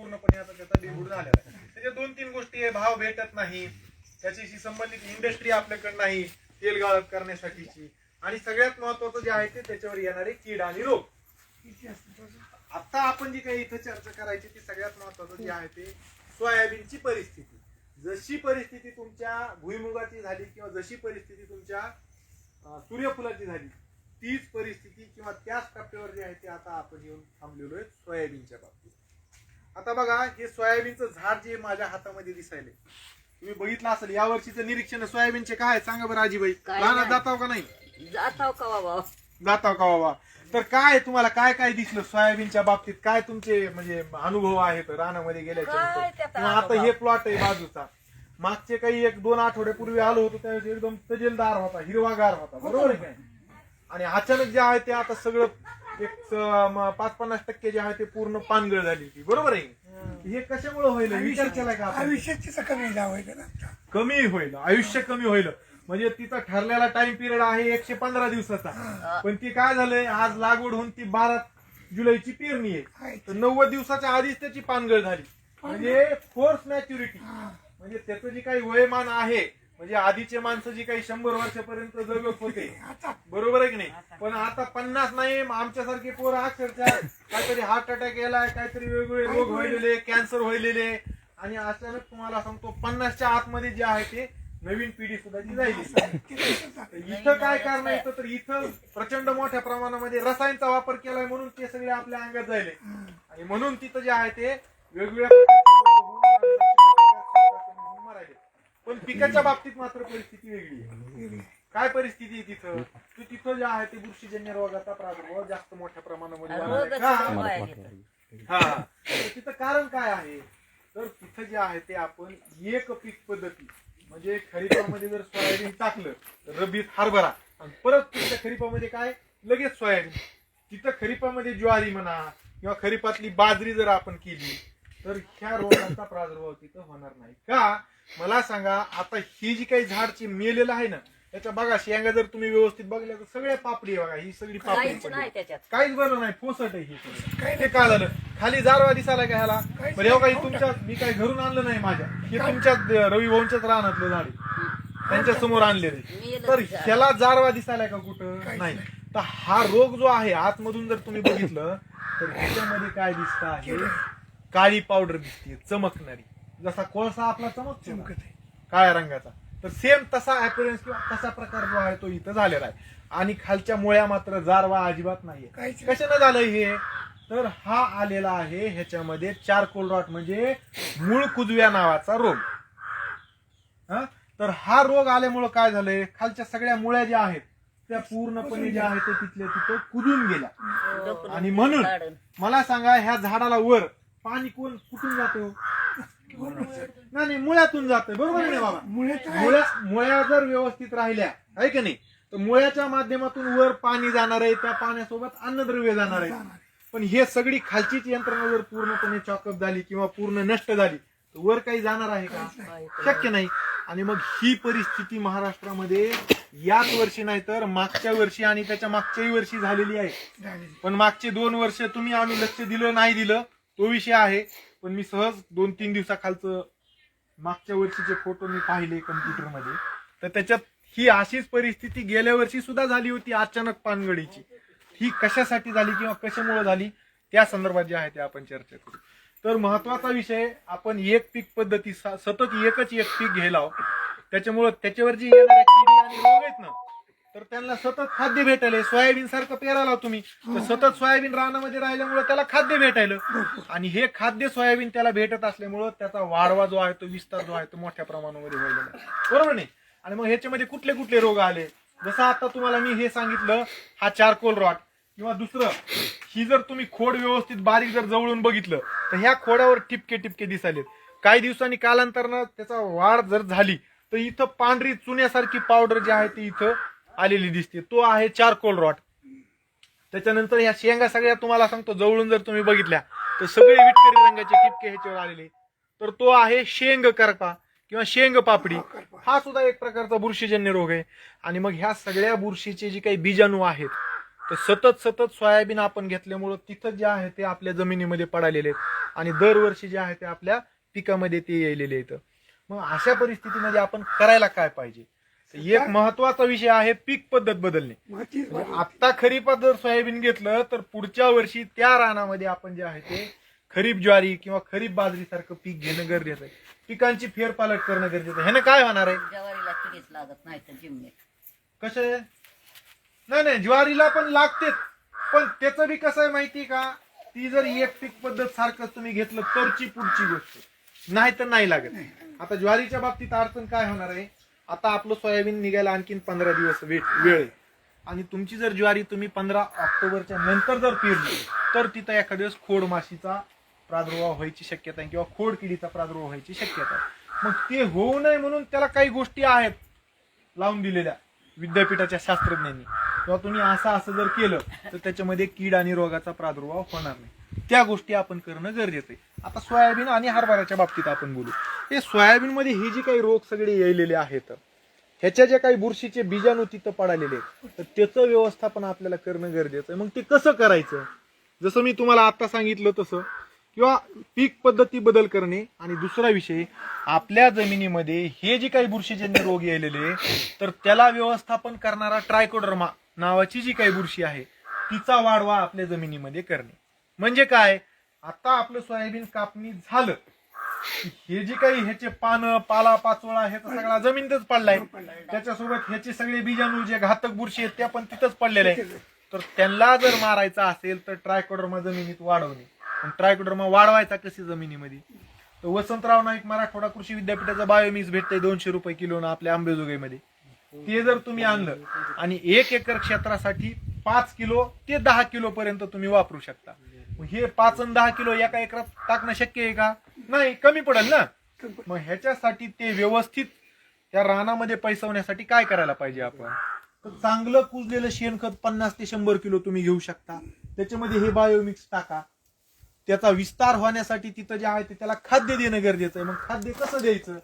पूर्णपणे आता त्याचा बिघूड झालेला आहे. त्याच्या दोन तीन गोष्टी आहे भाव भेटत नाही. त्याच्याशी संबंधित इंडस्ट्री आपल्याकडे नाही तेल गाळप करण्यासाठीची. आणि सगळ्यात महत्वाचं जे आहे ते त्याच्यावर येणारे कीड आणि रोग. आता आपण जी काही इथं चर्चा करायची ती सगळ्यात महत्वाचं जे आहे ते सोयाबीनची परिस्थिती. जशी परिस्थिती तुमच्या भुईमुगाची झाली किंवा जशी परिस्थिती तुमच्या सूर्यफुलाची झाली तीच परिस्थिती किंवा त्याच टप्प्यावर जे आहे ते आता आपण येऊन थांबलेलो आहे सोयाबीनच्या बाबतीत. आता बघा हे सोयाबीनचं झाड जे माझ्या हातामध्ये दिसायले तुम्ही बघितलं असेल या वर्षीचं निरीक्षण सोयाबीनचे काय आहे? सांगा बरं आजीबाई काय रानात नाही. जाताव का नाही जाताव का बाबा जाताव का बाबा तर काय तुम्हाला काय काय दिसलं सोयाबीनच्या बाबतीत काय तुमचे म्हणजे अनुभव आहेत रानामध्ये गेल्याच्या काय नंतर? त्याचा किंवा आता अनुभव? हे प्लॉट आहे बाजूचा मागचे काही एक दोन आठवड्यापूर्वी आलो होतो त्यावेळेस एकदम तजेलदार होता हिरवागार होता बरोबर आहे काय आणि अचानक जे आहे ते आता सगळं एक पाच पन्नास टक्के जे आहे ते पूर्ण पानगळ झाली ती बरोबर आहे? हे कशामुळे होईल? विचार केलाय का आपण? आयुष्याची कमी ना कमी होईल. आयुष्य कमी होईल. म्हणजे तिचा ठरलेला टाइम पिरियड आहे एकशे पंधरा दिवसाचा. पण ती काय झालंय? आज लागवड होऊन ती बारा जुलैची पेरणी आहे. आहे. तर नव्वद दिवसाच्या आधीच त्याची पानगळ झाली. म्हणजे फोर्स मॅच्युरिटी म्हणजे त्याचं जे काही वयमान आहे म्हणजे आधीचे माणसं जी काही शंभर वर्षापर्यंत जगत होते बरोबर आहे की नाही? पण आता पन्नास नाही आमच्यासारखे पोरं अक्षरशः काहीतरी हार्ट अटॅक यायलाय काहीतरी वेगवेगळे रोग व्हायलेले कॅन्सर व्हायलेले. आणि अचानक तुम्हाला सांगतो पन्नासच्या आतमध्ये जे आहे ते नवीन पिढी सुद्धा ती तसंच आहे. इथं काय कारण येतं तर इथं प्रचंड मोठ्या प्रमाणामध्ये रसायनचा वापर केलाय म्हणून ते सगळे आपल्या अंगात जायले. आणि म्हणून तिथं जे आहे ते वेगवेगळ्या पण पिकाच्या बाबतीत मात्र परिस्थिती वेगळी आहे. काय परिस्थिती आहे तिथं? तर तिथं जे आहे ते बुरशीजन्य रोगाचा प्रादुर्भाव जास्त मोठ्या प्रमाणामध्ये का? हा. तर तिथं कारण काय आहे? तर तिथं जे आहे ते आपण एक पीक पद्धती म्हणजे खरीपामध्ये जर सोयाबीन टाकलं तर रब्बीत हरभरा. आणि परत तिथं खरीपामध्ये काय? लगेच सोयाबीन. तिथं खरीपामध्ये ज्वारी म्हणा किंवा खरीपातली बाजरी जर आपण केली तर ह्या रोगाचा प्रादुर्भाव तिथं होणार नाही. का? मला सांगा आता ही जी काही झाडची मेलेलं आहे ना त्याच्या बघा शेंगा जर तुम्ही व्यवस्थित बघल्या तर सगळ्या पापडी बघा ही सगळी पापडी काहीच पडली. नाही त्याच्यात. काहीच बरं नाही फोसट आहे हे ते काय झालं? खाली जारवा दिसायला का ह्याला? काहीच एवढं काही नाही. तुमच्या मी काही घरून आणलं नाही माझ्या. हे तुमच्याच रवी भाऊंच्याच रानातलं झाड आहे. त्यांच्यासमोर आणलेले तर झाड. ह्याला जारवा दिसायला का कुठं? काहीच नाही. नाही. तर हा रोग जो आहे आतमधून जर तुम्ही बघितलं तर ह्याच्यामध्ये काय दिसतं आहे? काळी पावडर दिसते चमकणारी. जसा कोळसा आपला चमकतो ना, चमकत आहे काळ्या रंगाचा. तर सेम तसा अपिरन्स किंवा तसा प्रकार जो आहे तो इथं झालेला आहे. आणि खालच्या मुळ्या मात्र जारवा अजिबात नाहीये. कशानं झालं हे? तर हा आलेला आहे ह्याच्यामध्ये चारकोल रॉट म्हणजे मूळ कुजव्या नावाचा रोग. हा? तर हा रोग आल्यामुळं काय झालंय? खालच्या सगळ्या मुळ्या ज्या आहेत त्या पूर्णपणे ज्या आहेत ते तिथल्या तिथं कुजून गेल्या. आणि म्हणून. मला सांगा ह्या झाडाला वर पाणी कोण कुठून जातो नाही नाही मुळ्यातून जातंय. बरोबर आहे ना बाबा. मुळ्या मुळ्या जर व्यवस्थित राहिल्या आहे का नाही? तर मुळ्याच्या माध्यमातून वर पाणी जाणार आहे त्या पाण्यासोबत अन्नद्रव्य जाणार आहे. पण हे सगळी खालचीच यंत्रणा जर पूर्णपणे चॉकअप झाली किंवा पूर्ण नष्ट झाली तर वर काही जाणार आहे का? शक्य नाही. आणि मग ही परिस्थिती महाराष्ट्रामध्ये याच वर्षी नाही तर मागच्या वर्षी आणि त्याच्या मागच्याही वर्षी झालेली आहे. पण मागचे दोन वर्ष तुम्ही आम्ही लक्ष दिलं नाही दिलं तो विषय आहे पण मी सहज दोन तीन दिवसाखालचं मागच्या वर्षीचे फोटो मी पाहिले कम्प्युटरमध्ये तर त्याच्यात ही अशीच परिस्थिती गेल्या वर्षी सुद्धा झाली होती अचानक पानगडीची ही कशासाठी झाली किंवा कशामुळे झाली त्या संदर्भात जे आहे ते आपण चर्चा करू. तर महत्त्वाचा विषय आपण एक पीक पद्धती सतत एकच एक पीक घ्यायला त्याच्यामुळं त्याच्यावर जी येणाऱ्या किडी आणि रोग आहेत ना तर त्यांना सतत खाद्य भेटायला सोयाबीन सारखं पेरायला तुम्ही. तर सतत सोयाबीन रानामध्ये राहिल्यामुळे त्याला खाद्य भेटायलं. आणि हे खाद्य सोयाबीन त्याला भेटत असल्यामुळं त्याचा वाढवा जो आहे तो विस्तार जो आहे तो मोठ्या प्रमाणामध्ये व्हायला. बरोबर नाही? आणि मग ह्याच्यामध्ये कुठले कुठले रोग आले? जसं आता तुम्हाला मी हे सांगितलं हा चारकोल रॉट. किंवा दुसरं ही जर तुम्ही खोड व्यवस्थित बारीक जर जवळून बघितलं तर ह्या खोडावर टिपके टिपके दिसायलेत. काही दिवसांनी कालांतरानं त्याचा वाढ जर झाली तर इथं पांढरी चुन्यासारखी पावडर जी आहे ती इथं आलेली दिसते. तो आहे चारकोल रॉट त्याच्यानंतर ह्या शेंगा सगळ्या तुम्हाला सांगतो जवळून जर तुम्ही बघितल्या तर सगळे विटकरी रंगाचे किपके ह्याच्यावर आलेले तर तो आहे शेंग करपा किंवा शेंग पापडी. हा सुद्धा एक प्रकारचा बुरशीजन्य रोग आहे. आणि मग ह्या सगळ्या बुरशीचे जे काही बीजाणू आहेत तर सतत सतत सोयाबीन आपण घेतल्यामुळं तिथं जे आहे ते आपल्या जमिनीमध्ये पडालेले आहेत. आणि दरवर्षी जे आहे ते आपल्या पिकामध्ये ते येलेले आहेत. मग अशा परिस्थितीमध्ये आपण करायला काय पाहिजे? एक महत्त्वाचा विषय आहे पीक पद्धत बदलणे. आता खरीपात जर सोयाबीन घेतलं तर पुढच्या वर्षी त्या रानामध्ये आपण जे आहे ते खरीप ज्वारी किंवा खरीप बाजरी सारखं पीक घेणं गरजेचं आहे. पिकांची फेरपालट करणं गरजेचं आहे. ह्यानं काय होणार आहे? ज्वारीला किडीच लागत नाही तर जिमणे. कसे? नाही नाही ज्वारीला पण लागतेच. पण त्याचं बी कसं आहे माहिती का? ती जर एक पीक पद्धत सारखं तुम्ही घेतलं तरची पुढची गोष्ट. नाही तर नाही. लागत आता ज्वारीच्या बाबतीत अडचण काय होणार आहे? आता आपलं सोयाबीन निघायला आणखीन पंधरा दिवस वेट वेळ आहे. आणि तुमची जर ज्वारी तुम्ही पंधरा ऑक्टोबरच्या नंतर जर पेरली तर तिथं एखाद्या दिवस खोड माशीचा प्रादुर्भाव व्हायची शक्यता आहे किंवा खोड किडीचा प्रादुर्भाव व्हायची शक्यता आहे. मग ते होऊ नये म्हणून त्याला काही गोष्टी आहेत लावून दिलेल्या विद्यापीठाच्या शास्त्रज्ञांनी. किंवा तुम्ही असं असं जर केलं तर त्याच्यामध्ये कीड आणि रोगाचा प्रादुर्भाव होणार नाही. त्या गोष्टी आपण करणं गरजेचं आहे. आता सोयाबीन आणि हरभऱ्याच्या बाबतीत आपण बोलू. हे सोयाबीनमध्ये हे जे काही रोग सगळे येलेले आहेत ह्याच्या ज्या काही बुरशीचे बीजाणू तिथं पडालेले आहेत तर त्याचं व्यवस्थापन आपल्याला करणं गरजेचं आहे. मग ते कसं करायचं? जसं मी तुम्हाला आता सांगितलं तसं किंवा पीक पद्धती बदल करणे आणि दुसरा विषय आपल्या जमिनीमध्ये हे जे काही बुरशीजन्य रोग यायलेले तर त्याला व्यवस्थापन करणारा ट्रायकोडर्मा नावाची जी काही बुरशी आहे तिचा वाढवा आपल्या जमिनीमध्ये करणे. म्हणजे काय? आता आपलं सोयाबीन कापणी झालं. हे जे काही ह्याचे पानं पाला पाचोळा ह्याचा सगळा जमीनच पडलाय. त्याच्यासोबत ह्याचे सगळे बीजाणू जे घातक बुरशी आहेत त्या पण तिथंच पडलेल्या आहेत. तर त्यांना जर मारायचा असेल तर ट्रायकोडर्मा जमिनीत वाढवणे. पण ट्रायकोडर्मा वाढवायचा कशी जमिनीमध्ये? तर वसंतराव नाईक मराठवाडा कृषी विद्यापीठाचं बायोमिक्स भेटतंय दोनशे रुपये किलो ना आपल्या आंबेजोगाईमध्ये. ते जर तुम्ही आणलं आणि एक एकर क्षेत्रासाठी पाच किलो ते दहा किलो पर्यंत तुम्ही वापरू शकता. मग हे पाच आणि दहा किलो एका एकरात टाकणं शक्य आहे का? नाही कमी पडेल ना. मग ह्याच्यासाठी ते व्यवस्थित त्या रानामध्ये पैसवण्यासाठी काय करायला पाहिजे आपण? तर चांगलं कुजलेलं शेणखत पन्नास ते शंभर किलो तुम्ही घेऊ शकता. त्याच्यामध्ये हे बायोमिक्स टाका. त्याचा विस्तार होण्यासाठी तिथं जे आहे ते त्याला खाद्य देणं गरजेचं आहे. मग खाद्य कसं द्यायचं?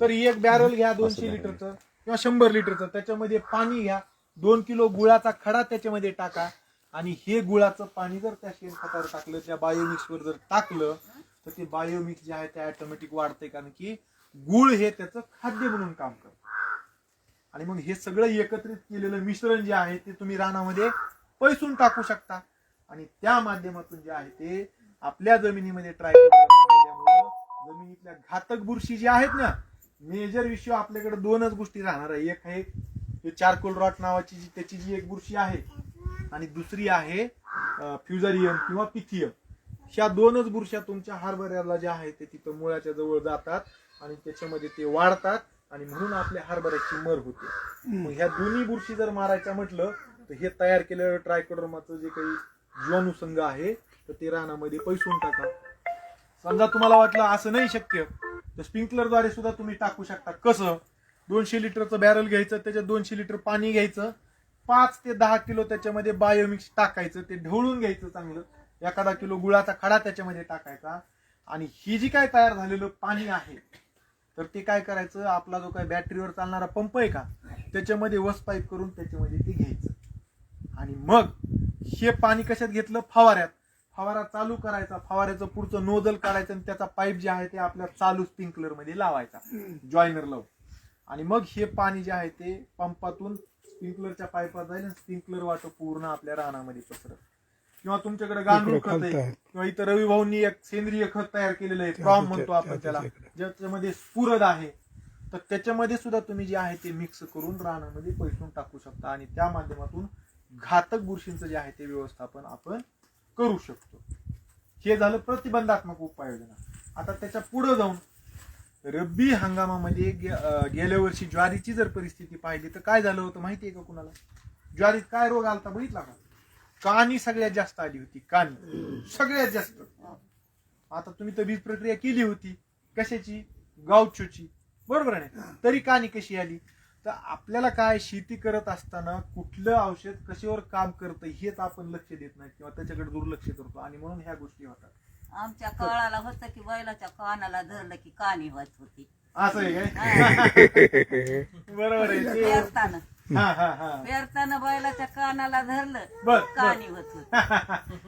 तर एक बॅरल घ्या दोनशे लिटरचं किंवा शंभर लिटरचं. त्याच्यामध्ये पाणी घ्या. दोन किलो गुळाचा खडा त्याच्यामध्ये टाका. आणि हे गुळाचं पाणी जर त्या शेणखतावर टाकलं त्या बायोमिक्स वर जर टाकलं तर ते बायोमिक्स जे आहे ते ऑटोमॅटिक वाढतंय कारण की गुळ हे त्याचं खाद्य म्हणून काम करतं. आणि मग हे सगळं एकत्रित केलेलं मिश्रण जे आहे ते तुम्ही रानामध्ये पैसून टाकू शकता. आणि त्या माध्यमातून जे आहे ते आपल्या जमिनीमध्ये ट्राय जमिनीतल्या घातक बुरशी जी आहेत ना मेजर विषय आपल्याकडे दोनच गोष्टी राहणार आहे. एक आहे चारकोल रॉट नावाची जी त्याची जी एक बुरशी आहे आणि दुसरी आहे फ्युझरियम किंवा पिथियम. ह्या दोनच बुरश्या तुमच्या हरभऱ्याला ज्या आहे ते तिथं मुळाच्या जवळ जातात आणि त्याच्यामध्ये ते वाढतात आणि म्हणून आपल्या हरभऱ्याची मर होते. मग ह्या दोन्ही बुरशी जर मारायच्या म्हटलं तर हे तयार केलेलं ट्रायकोडर्माचं जे काही जीवाणुसंघ आहे तर ते रानामध्ये पैसून टाका. समजा तुम्हाला वाटलं असं नाही शक्य तर स्प्रिंकलरद्वारे सुद्धा तुम्ही टाकू शकता. कसं? दोनशे लिटरचं बॅरल घ्यायचं त्याच्यात दोनशे लिटर पाणी घ्यायचं पाच ते दहा किलो त्याच्यामध्ये बायोमिक्स टाकायचं ते ढवळून घ्यायचं चांगलं. एखादा किलो गुळाचा खडा त्याच्यामध्ये टाकायचा. आणि ही जी काय तयार झालेलं पाणी आहे तर ते काय करायचं आपला जो काय बॅटरीवर चालणारा पंप आहे का त्याच्यामध्ये वस पाईप करून त्याच्यामध्ये ते घ्यायचं. आणि मग हे पाणी कशात घेतलं? फवाऱ्यात. फवारा चालू करायचा. फवाऱ्याचं पुढचं नोजल काढायचं आणि त्याचा पाईप जे आहे ते आपल्या चालू स्प्रिंकलरमध्ये लावायचा. जॉईनर लावून. आणि मग हे पाणी जे आहे ते पंपातून स्प्रिंकलरच्या पाईपात जाईल स्प्रिंकलर वाटं पूर्ण आपल्या रानामध्ये पसरत किंवा तुमच्याकडे गांडूळ खत आहे. किंवा इतर रवी भाऊंनी एक सेंद्रिय खत तयार केलेलं आहे प्रॉम म्हणतो आपण त्या- त्याला. ज्याच्यामध्ये स्फुरद आहे तर त्याच्यामध्ये सुद्धा तुम्ही जे आहे ते मिक्स करून रानामध्ये पैसून टाकू शकता आणि त्या माध्यमातून घातक बुरशींचं जे आहे ते व्यवस्थापन आपण करू शकतो हे झालं प्रतिबंधात्मक उपाययोजना आता त्याच्या पुढे जाऊन रब्बी हंगामामध्ये गे- अं, गेल्या वर्षी ज्वारीची जर परिस्थिती पाहिली तर काय झालं होतं माहिती आहे का कुणाला? ज्वारीत काय रोग आलता बघितला का? कानी सगळ्यात जास्त आली होती कानी. सगळ्यात जास्त. आता तुम्ही तर बीज प्रक्रिया केली होती. कशाची? गावचोची. बरोबर आहे तरी कानी कशी आली? तर आपल्याला काय शेती करत असताना कुठलं औषध कशावर काम करतं हेच आपण लक्ष देत नाही किंवा त्याच्याकडे दुर्लक्ष करतो आणि म्हणून ह्या गोष्टी होतात. आमच्या काळाला होतं की बैलाच्या कानाला धरलं की कानी होत होती. असं आहे काय? बरोबर आहे हा हा हा. पेरताना बैलाच्या कानाला धरलं बर, कानी होत होत.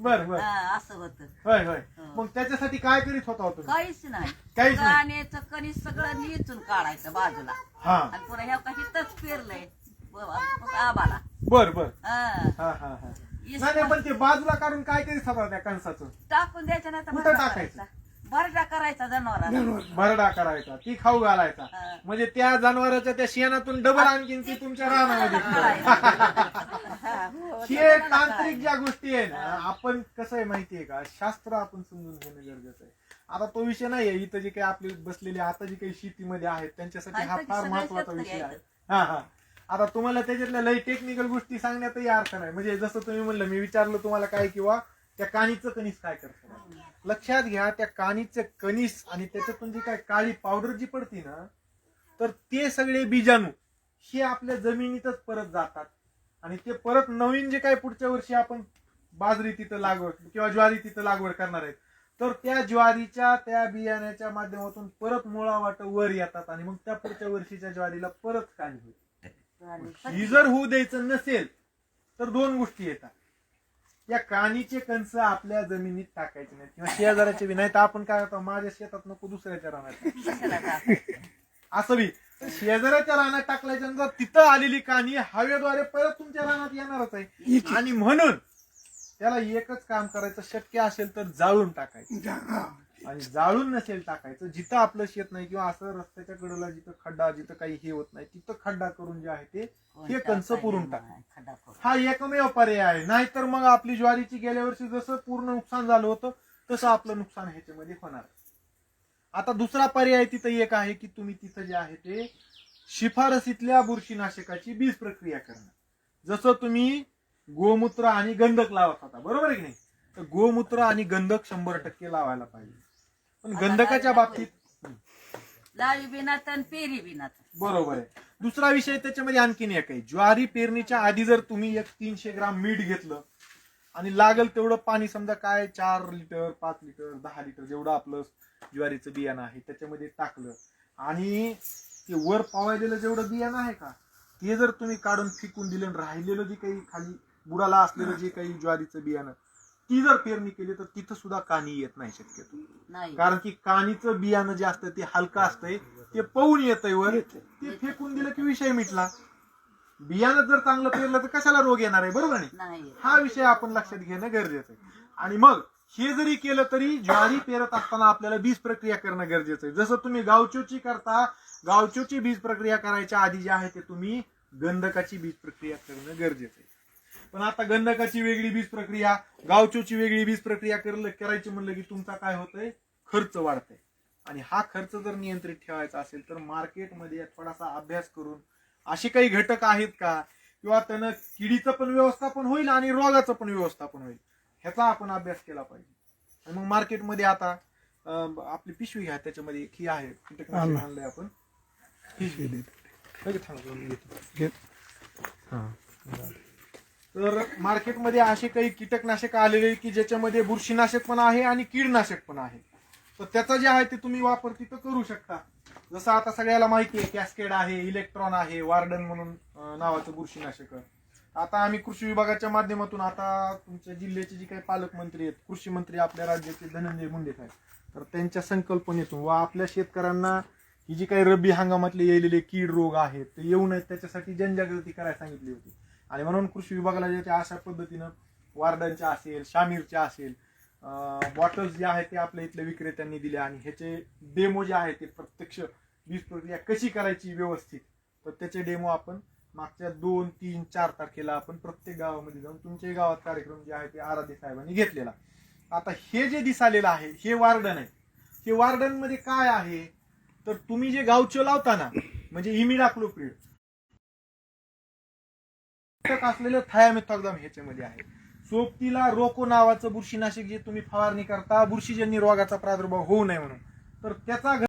बर बर. असं होत. होय होय. मग त्याच्यासाठी काय करीत होता हो तुम्ही? काहीच नाही. काहीच नाही. कानेचं कणीस सगळं निचून काढायचं बाजूला. हा. आणि पुन्हा ह्या काही हिथंच पेरलंय. ब- आबाला. बर बर. हा. हा हा हा. नाही नाही, पण ते बाजूला काढून काय होता त्या कणसाचं. टाकून द्यायचं नाही तर कुठं भरडा टाकायचं? करायचा. भरडा करायचा जनावर. भरडा करायचा ती खाऊ घालायचा. हा. म्हणजे त्या जनावराच्या त्या शेणातून डबल आणखीन ती तुमच्या रानामध्ये हा, हो, हे त्याला तांत्रिक? ज्या गोष्टी आहे ना आपण कसं आहे माहितीये का? शास्त्र आपण समजून घेणं गरजेचं आहे. आता तो विषय नाहीये इथं जे काही आपली बसलेली आता जी काही शेतीमध्ये आहेत त्यांच्यासाठी हा फार सगळे महत्त्वाचा शेतकरी विषय आहे. हा हा. आता तुम्हाला त्याच्यातल्या लई टेक्निकल गोष्टी सांगण्यातही अर्थ नाही. म्हणजे जसं तुम्ही म्हणलं मी विचारलं तुम्हाला काय किंवा त्या काणीचं कणीस काय करतं लक्षात घ्या त्या काणीचं कणीस आणि त्याच्यातून जी काय काळी पावडर जी पडती ना तर ते सगळे बीजाणू हे आपल्या जमिनीतच परत जातात. आणि ते परत नवीन जे काय पुढच्या वर्षी आपण बाजरी तिथं लागवड किंवा ज्वारी तिथं लागवड करणार आहेत तर त्या ज्वारीच्या त्या बियाण्याच्या माध्यमातून परत मुळावाट वर येतात आणि मग त्या पुढच्या वर्षीच्या ज्वारीला परत काणी होईल. ही जर होऊ द्यायचं नसेल तर दोन गोष्टी येतात. या कानीचे कंस आपल्या जमिनीत टाकायचे नाहीत. किंवा शेजाराचे बी नाही तर आपण काय होतं माझ्या शेतात नको दुसऱ्याच्या रानात? असं बी. शेजाऱ्याच्या रानात टाकल्याच्यानंतर तिथं आलेली कानी हवेद्वारे परत तुमच्या रानात येणारच आहे. आणि म्हणून त्याला एकच काम करायचं शक्य असेल तर जाळून टाकायचं. आणि जाळून नसेल टाकायचं जिथं आपलं शेत नाही किंवा असं रस्त्याच्या कडेला जिथं खड्डा जिथं काही हे होत नाही तिथं खड्डा करून जे आहे ते हे कंस पुरून टाक. हा एकमेव पर्याय. आहे नाहीतर मग आपली ज्वारीची गेल्या वर्षी जसं पूर्ण नुकसान झालं होतं तसं आपलं नुकसान ह्याच्यामध्ये होणार. आता दुसरा पर्याय तिथं एक आहे की तुम्ही तिथं जे आहे ते शिफारसीतल्या बुरशीनाशकाची बीज प्रक्रिया करणं. जसं तुम्ही गोमूत्र आणि गंधक लावत होता बरोबर आहे की नाही? तर गोमूत्र आणि गंधक शंभर टक्के लावायला पाहिजे. पण गंधकाच्या बाबतीत? लावी बिनात आणि पेरी बिनात बरोबर आहे. दुसरा विषय त्याच्यामध्ये आणखीन एक आहे. ज्वारी पेरणीच्या आधी जर तुम्ही एक तीनशे ग्राम मीठ घेतलं आणि लागल तेवढं पाणी समजा काय चार लिटर पाच लिटर दहा लिटर जेवढं आपलं ज्वारीचं बियाणं आहे त्याच्यामध्ये टाकलं आणि ते वर पावायलेलं जेवढं बियाणं आहे का ते जर तुम्ही काढून फेकून दिलं आणि राहिलेलं जे काही खाली बुडाला असलेलं जे काही ज्वारीचं बियाणं ती जर पेरणी केली तर तिथं सुद्धा कानी येत नाही शक्यतो. नाही. कारण की कानीचं बियाणं जे असतं ते हलका असतंय ते पळून येतंय वर ते फेकून दिलं की विषय मिटला. बियाणं जर चांगलं पेरलं तर कशाला रोग येणार आहे? बरोबर नाही नाही हा विषय आपण लक्षात घेणं गरजेचं आहे. आणि मग हे जरी केलं तरी ज्वारी पेरत असताना आपल्याला बीज प्रक्रिया करणं गरजेचं आहे. जसं तुम्ही गावचोची करता गावचोची बीज प्रक्रिया करायच्या आधी जे आहे ते तुम्ही गंधकाची बीज प्रक्रिया करणं गरजेचं आहे. पण आता गंधकाची वेगळी बीज प्रक्रिया गावचोची वेगळी बीज प्रक्रिया करलं करायची म्हणलं की तुमचा काय होतंय? खर्च वाढतंय. आणि हा खर्च जर नियंत्रित ठेवायचा असेल तर मार्केटमध्ये थोडासा अभ्यास करून असे काही घटक आहेत का? किंवा त्यानं किडीचं पण व्यवस्थापन होईल आणि रोगाचं पण व्यवस्थापन होईल ह्याचा आपण अभ्यास केला पाहिजे. आणि मग मार्केटमध्ये आता आपली पिशवी घ्या त्याच्यामध्ये एक ही आहे. कीटकनाशक आणलंय आपण. पिशवी. हा. तर मार्केटमध्ये असे काही कीटकनाशक आलेले की ज्याच्यामध्ये बुरशीनाशक पण आहे आणि कीडनाशक पण आहे. तर त्याचा जे आहे ते तुम्ही वापर तिथं करू शकता. जसं आता सगळ्याला माहिती आहे कॅस्केड आहे इलेक्ट्रॉन आहे वार्डन म्हणून नावाचं बुरशीनाशक. आता आम्ही कृषी विभागाच्या माध्यमातून आता तुमच्या जिल्ह्याचे जे काही पालकमंत्री आहेत कृषी मंत्री आपल्या राज्याचे धनंजय मुंडे आहेत तर त्यांच्या संकल्पनेतून व आपल्या शेतकऱ्यांना ही जी काही रब्बी हंगामातले येलेले कीड रोग आहेत ते येऊ नयेत त्याच्यासाठी जनजागृती करायला सांगितली होती. आणि म्हणून कृषी विभागाला जे अशा पद्धतीनं वार्डनच्या असेल शामीरच्या असेल बॉटल्स जे आहेत ते आपल्या इथल्या विक्रेत्यांनी दिले आणि ह्याचे डेमो जे आहे ते प्रत्यक्ष वीज प्रक्रिया कशी करायची व्यवस्थित तर त्याचे डेमो आपण मागच्या दोन तीन चार तारखेला आपण प्रत्येक गावामध्ये जाऊन तुमच्या गावात कार्यक्रम जे आहे ते आराध्य साहेबांनी घेतलेला. आता हे जे दिसालेलं आहे हे वार्डन आहे. हे वार्डनमध्ये काय आहे? तर तुम्ही जे गावचं लावताना ना म्हणजे इमिडाक्लोप्रिड घटक असलेलं थायामिथॉक्झाम ह्याच्यामध्ये आहे. सोबतीला रोको नावाचं बुरशीनाशक जे तुम्ही फवारणी करता बुरशीजन्य रोगाचा प्रादुर्भाव होऊ नये म्हणून. तर त्याचा